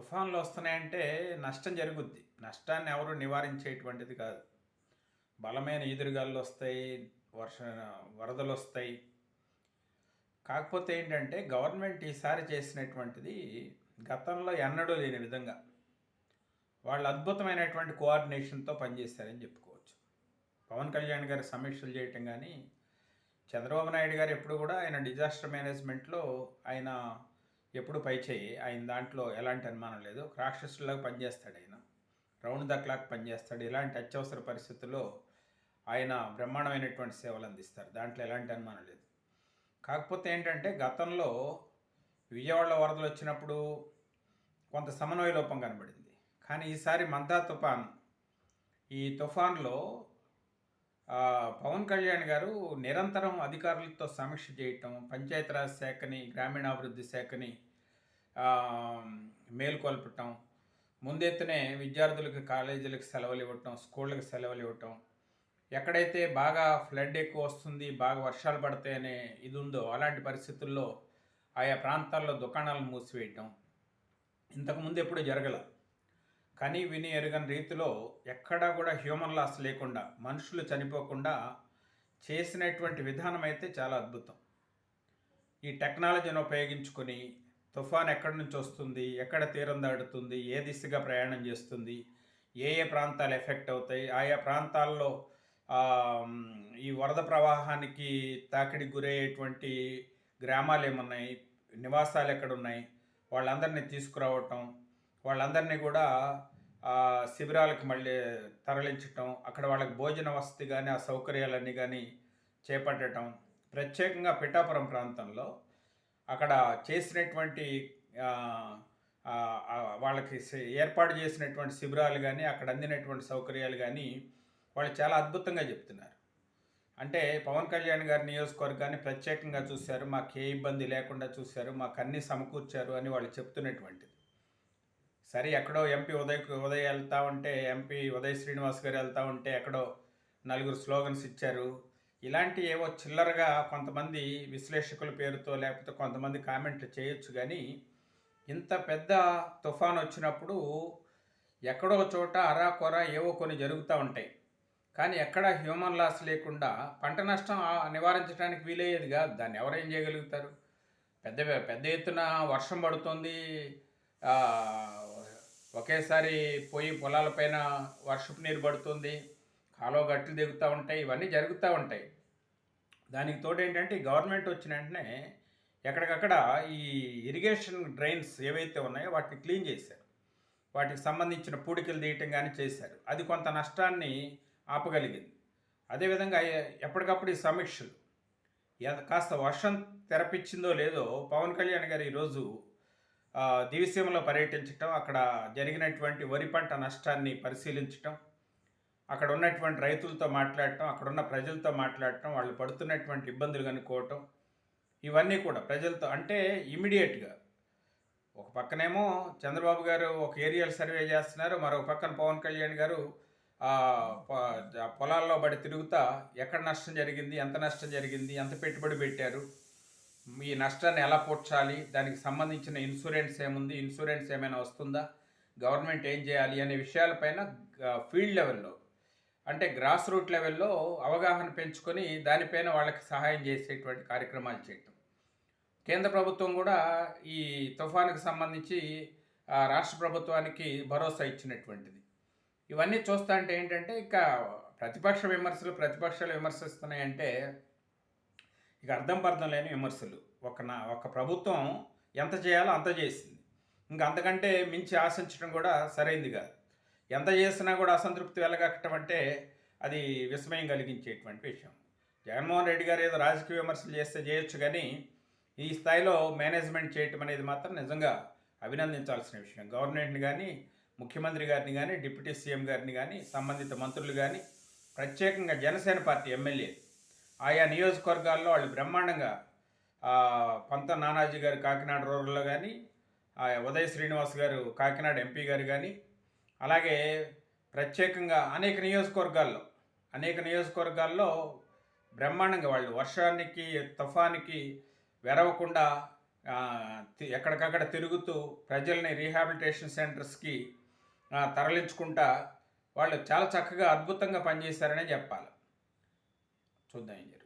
తుఫాన్లు వస్తున్నాయంటే నష్టం జరుగుద్ది. నష్టాన్ని ఎవరు నివారించేటువంటిది కాదు. బలమైన ఈదురుగాలు వస్తాయి వర్ష వరదలు వస్తాయి. కాకపోతే ఏంటంటే గవర్నమెంట్ ఈసారి చేసినటువంటిది గతంలో ఎన్నడూ లేని విధంగా వాళ్ళు అద్భుతమైనటువంటి కోఆర్డినేషన్తో పనిచేశారని చెప్పుకోవచ్చు. పవన్ కళ్యాణ్ గారి సమీక్షలు చేయటం కానీ చంద్రబాబు నాయుడు గారు ఎప్పుడు కూడా ఆయన డిజాస్టర్ మేనేజ్మెంట్లో ఆయన ఎప్పుడు పై చేయి. ఆయన దాంట్లో ఎలాంటి అనుమానం లేదు. రాక్షసులాగా పనిచేస్తాడు ఆయన. రౌండ్ ద క్లాక్ పనిచేస్తాడు. ఇలాంటి అత్యవసర పరిస్థితుల్లో ఆయన బ్రహ్మాండమైనటువంటి సేవలు అందిస్తారు. దాంట్లో ఎలాంటి అనుమానం లేదు. కాకపోతే ఏంటంటే గతంలో విజయవాడలో వరదలు వచ్చినప్పుడు కొంత సమన్వయ లోపం కనబడింది. కానీ ఈసారి మందా తుఫాన్ ఈ తుఫాన్లో పవన్ కళ్యాణ్ గారు నిరంతరం అధికారులతో సమీక్ష చేయటం పంచాయతీరాజ్ శాఖని గ్రామీణాభివృద్ధి శాఖని మేల్కొల్పటం ముందెత్తునే విద్యార్థులకు కాలేజీలకు సెలవులు ఇవ్వటం స్కూళ్ళకి సెలవులు ఇవ్వటం ఎక్కడైతే బాగా ఫ్లడ్ ఎక్కువ వస్తుంది బాగా వర్షాలు పడతాయనే ఇది ఉందో అలాంటి పరిస్థితుల్లో ఆయా ప్రాంతాల్లో దుకాణాలను మూసివేయటం. ఇంతకుముందు ఎప్పుడూ జరగలేదు కానీ విని ఎరుగని రీతిలో ఎక్కడా కూడా హ్యూమన్ లాస్ లేకుండా మనుషులు చనిపోకుండా చేసినటువంటి విధానం అయితే చాలా అద్భుతం. ఈ టెక్నాలజీని ఉపయోగించుకొని తుఫాన్ ఎక్కడి నుంచి వస్తుంది ఎక్కడ తీరం దాడుతుంది ఏ దిశగా ప్రయాణం చేస్తుంది ఏ ఏ ప్రాంతాలు ఎఫెక్ట్ అవుతాయి ఆయా ప్రాంతాల్లో ఈ వరద ప్రవాహానికి తాకిడికి గురయ్యేటువంటి గ్రామాలు ఏమున్నాయి నివాసాలు ఎక్కడున్నాయి వాళ్ళందరినీ తీసుకురావటం వాళ్ళందరినీ కూడా శిబిరాలకు మళ్ళీ తరలించటం అక్కడ వాళ్ళకి భోజన వసతి కానీ ఆ సౌకర్యాలన్నీ కానీ చేపట్టడం ప్రత్యేకంగా పిఠాపురం ప్రాంతంలో అక్కడ చేసినటువంటి వాళ్ళకి ఏర్పాటు చేసినటువంటి శిబిరాలు కానీ అక్కడ అందినటువంటి సౌకర్యాలు కానీ వాళ్ళు చాలా అద్భుతంగా చెప్తున్నారు. అంటే పవన్ కళ్యాణ్ గారి నియోజకవర్గాన్ని ప్రత్యేకంగా చూశారు మాకు ఏ ఇబ్బంది లేకుండా చూశారు మాకు అన్నీ సమకూర్చారు అని వాళ్ళు చెప్తున్నటువంటిది. సరే ఎక్కడో ఎంపీ ఉదయ్ ఉదయ్ వెళ్తా ఉంటే ఎంపీ ఉదయ్ శ్రీనివాస్ గారు వెళ్తా ఉంటే ఎక్కడో నలుగురు స్లోగన్స్ ఇచ్చారు. ఇలాంటి ఏవో చిల్లరగా కొంతమంది విశ్లేషకుల పేరుతో లేకపోతే కొంతమంది కామెంట్లు చేయొచ్చు కానీ ఇంత పెద్ద తుఫాన్ వచ్చినప్పుడు ఎక్కడో చోట అరా కొర ఏవో కొన్ని జరుగుతూ ఉంటాయి. కానీ ఎక్కడ హ్యూమన్ లాస్ లేకుండా పంట నష్టం నివారించడానికి వీలయ్యేది కాదు. దాన్ని ఎవరేం చేయగలుగుతారు? పెద్ద పెద్ద ఎత్తున వర్షం పడుతుంది. ఒకేసారి పోయి పొలాలపైన వర్షపు నీరు పడుతుంది కాలువ గట్లు దిగుతూ ఉంటాయి ఇవన్నీ జరుగుతూ ఉంటాయి. దానికి తోడు ఏంటంటే గవర్నమెంట్ వచ్చిన వెంటనే ఎక్కడికక్కడ ఈ ఇరిగేషన్ డ్రైన్స్ ఏవైతే ఉన్నాయో వాటిని క్లీన్ చేశారు. వాటికి సంబంధించిన పూడికలు తీయటం కానీ చేశారు. అది కొంత నష్టాన్ని ఆపగలిగింది. అదేవిధంగా ఎప్పటికప్పుడు ఈ సమీక్షలు కాస్త వర్షం తెరపించిందో లేదో పవన్ కళ్యాణ్ గారు ఈరోజు దివిసీమలో పర్యటించటం అక్కడ జరిగినటువంటి వరి పంట నష్టాన్ని పరిశీలించటం అక్కడ ఉన్నటువంటి రైతులతో మాట్లాడటం అక్కడున్న ప్రజలతో మాట్లాడటం వాళ్ళు పడుతున్నటువంటి ఇబ్బందులు కనుక్కోవటం ఇవన్నీ కూడా ప్రజలతో అంటే ఇమీడియట్గా. ఒక పక్కనేమో చంద్రబాబు గారు ఒక ఏరియల్ సర్వే చేస్తున్నారు మరొక పక్కన పవన్ కళ్యాణ్ గారు పొలాల్లో పడి తిరుగుతా ఎక్కడ నష్టం జరిగింది ఎంత నష్టం జరిగింది ఎంత పెట్టుబడి పెట్టారు ఈ నష్టాన్ని ఎలా పూడ్చాలి? దానికి సంబంధించిన ఇన్సూరెన్స్ ఏముంది? ఇన్సూరెన్స్ ఏమైనా వస్తుందా? గవర్నమెంట్ ఏం చేయాలి? అనే విషయాలపైన ఫీల్డ్ లెవెల్లో అంటే గ్రాస్ రూట్ లెవెల్లో అవగాహన పెంచుకొని దానిపైన వాళ్ళకి సహాయం చేసేటువంటి కార్యక్రమాలు చేయటం. కేంద్ర ప్రభుత్వం కూడా ఈ తుఫానుకు సంబంధించి రాష్ట్ర ప్రభుత్వానికి భరోసా ఇచ్చినటువంటిది. ఇవన్నీ చూస్తా అంటే ఏంటంటే ఇక ప్రతిపక్ష విమర్శలు ప్రతిపక్షాలు విమర్శిస్తున్నాయంటే ఇక అర్థం పర్థం లేని విమర్శలు. ఒక నా ఒక ప్రభుత్వం ఎంత చేయాలో అంత చేసింది. ఇంకా అంతకంటే మించి ఆశించడం కూడా సరైంది కాదు. ఎంత చేసినా కూడా అసంతృప్తి వెలగక్కటం అంటే అది విస్మయం కలిగించేటువంటి విషయం. జగన్మోహన్ రెడ్డి గారు ఏదో రాజకీయ విమర్శలు చేస్తే చేయొచ్చు కానీ ఈ స్థాయిలో మేనేజ్మెంట్ చేయటం అనేది మాత్రం నిజంగా అభినందించాల్సిన విషయం. గవర్నమెంట్ని కానీ ముఖ్యమంత్రి గారిని కానీ డిప్యూటీ సీఎం గారిని కానీ సంబంధిత మంత్రులు కానీ ప్రత్యేకంగా జనసేన పార్టీ ఎమ్మెల్యే ఆయా నియోజకవర్గాల్లో వాళ్ళు బ్రహ్మాండంగా పంత నానాజీ గారు కాకినాడ రూరల్లో కానీ ఆ, శ్రీనివాస్ గారు కాకినాడ ఎంపీ గారు కానీ అలాగే ప్రత్యేకంగా అనేక నియోజకవర్గాల్లో అనేక నియోజకవర్గాల్లో బ్రహ్మాండంగా వాళ్ళు వర్షానికి తుఫానికి వెరవకుండా తి- ఎక్కడికక్కడ తిరుగుతూ ప్రజల్ని రీహాబిలిటేషన్ సెంటర్స్కి తరలించుకుంటా వాళ్ళు చాలా చక్కగా అద్భుతంగా పనిచేశారనే చెప్పాలి. 做哪一类？